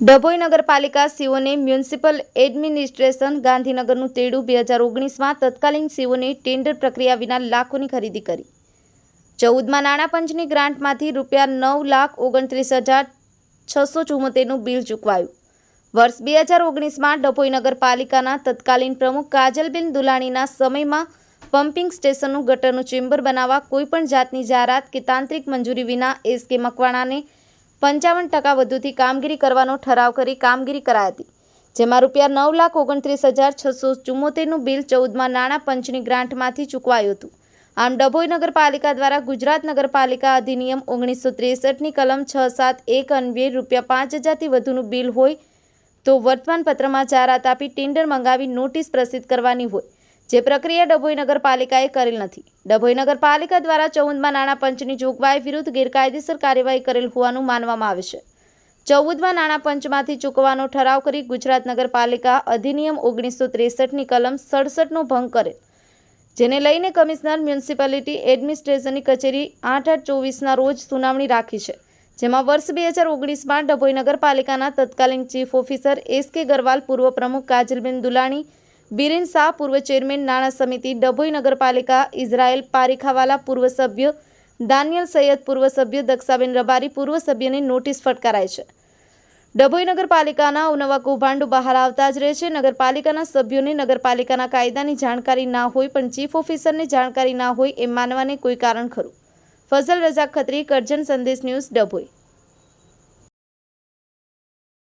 ડભોઈ નગરપાલિકા સીઓને municipal administration ગાંધીનગરનું તેડું બે હજાર ઓગણીસમાં તત્કાલીન સીઓને ટેન્ડર પ્રક્રિયા વિના લાખોની ખરીદી કરી. ચૌદમાં નાણાં પંચની ગ્રાન્ટમાંથી રૂપિયા નવ લાખ ઓગણત્રીસ હજાર છસો ચુમ્મોતેરનું બિલ ચૂકવાયું. વર્ષ બે હજાર ઓગણીસમાં ડભોઈ નગરપાલિકાના તત્કાલીન પ્રમુખ કાજલબેન દુલાણીના સમયમાં પમ્પિંગ સ્ટેશનનું ગટરનું ચેમ્બર બનાવવા કોઈપણ જાતની જાહેરાત કે તાંત્રિક મંજૂરી વિના એસ કે મકવાણાને પંચાવન ટકા વધુથી કામગીરી કરવાનો ઠરાવ કરી કામગીરી કરાઈ હતી, જેમાં રૂપિયા નવ લાખ ઓગણત્રીસ હજાર છસો ચુમ્મોતેરનું બિલ ચૌદમાં નાણાં પંચની ગ્રાન્ટમાંથી ચૂકવાયું હતું. આમ ડભોઈ નગરપાલિકા દ્વારા ગુજરાત નગરપાલિકા અધિનિયમ ઓગણીસો ત્રેસઠની કલમ છ સાત એક અન્વયે રૂપિયા પાંચ હજારથી વધુનું બિલ હોય તો વર્તમાનપત્રમાં જાહેરાત આપી ટેન્ડર મંગાવી નોટિસ પ્રસિદ્ધ કરવાની હોય. જે પ્રક્રિયા ડભોઈ નગરપાલિકાએ કરેલ નથી. ડભોઈ નગરપાલિકા દ્વારા ચૌદમાં નાણાં પંચની જોગવાઈ વિરુદ્ધ ગેરકાયદેસર કાર્યવાહી કરેલ હોવાનું માનવામાં આવે છે. ચૌદમાં નાણાં પંચમાંથી ચૂકવવાનો ઠરાવ કરી ગુજરાત નગરપાલિકા અધિનિયમ ઓગણીસો ત્રેસઠની કલમ સડસઠનો ભંગ કરેલ જેને લઈને કમિશનર મ્યુનિસિપાલિટી એડમિનિસ્ટ્રેશનની કચેરી આઠ આઠ ચોવીસના રોજ સુનાવણી રાખી છે, જેમાં વર્ષ બે હજાર ઓગણીસમાં ડભોઈ નગરપાલિકાના તત્કાલીન ચીફ ઓફિસર એસ કે ગરવાલ, પૂર્વ પ્રમુખ કાજલબેન દુલાણી બિરેન શાહ પૂર્વ ચેરમેન નાણાં સમિતિ ડભોઈ નગરપાલિકા ઇઝરાયેલ પારીખાવાલા પૂર્વ સભ્ય દાનિયલ સૈયદ પૂર્વ સભ્ય દક્ષાબેન રબારી પૂર્વ સભ્યને નોટિસ ફટકારાય છે. ડભોઈ નગરપાલિકાના અવનવા કૌભાંડો બહાર આવતા જ રહે છે. નગરપાલિકાના સભ્યોને નગરપાલિકાના કાયદાની જાણકારી ના હોય પણ ચીફ ઓફિસરને જાણકારી ના હોય એમ માનવાને કોઈ કારણ ખરું. ફઝલ રઝાક ખત્રી, કરજણ સંદેશ ન્યૂઝ ડભોઈ.